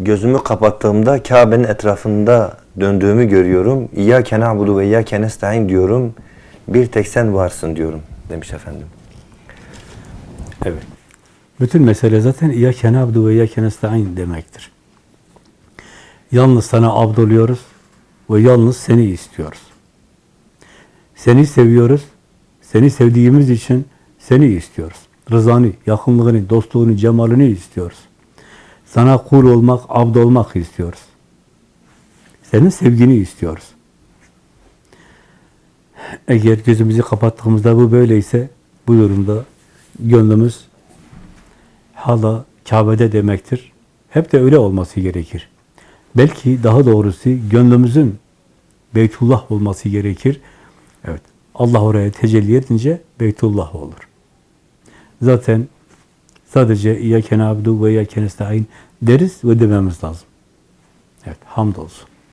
gözümü kapattığımda Kabe'nin etrafında döndüğümü görüyorum. İyyâke na'budu ve iyyâke nestaîn diyorum. Bir tek sen varsın diyorum demiş efendim. Evet. Bütün mesele zaten İyyâke na'budu ve İyyâke nestaîn demektir. Yalnız sana abdoluyoruz ve yalnız seni istiyoruz. Seni seviyoruz. Seni sevdiğimiz için seni istiyoruz. Rızanı, yakınlığını, dostluğunu, cemalini istiyoruz. Sana kul olmak, abd olmak istiyoruz. Senin sevgini istiyoruz. Eğer gözümüzü kapattığımızda bu böyleyse, bu durumda gönlümüz hala Kabe'de demektir. Hep de öyle olması gerekir. Belki daha doğrusu gönlümüzün Beytullah olması gerekir. Evet. Allah oraya tecelli edince Beytullah olur. Zaten sadece İyyâke nâbudu ve İyyâke nestaîn deriz ve dememiz lazım. Evet, hamdolsun.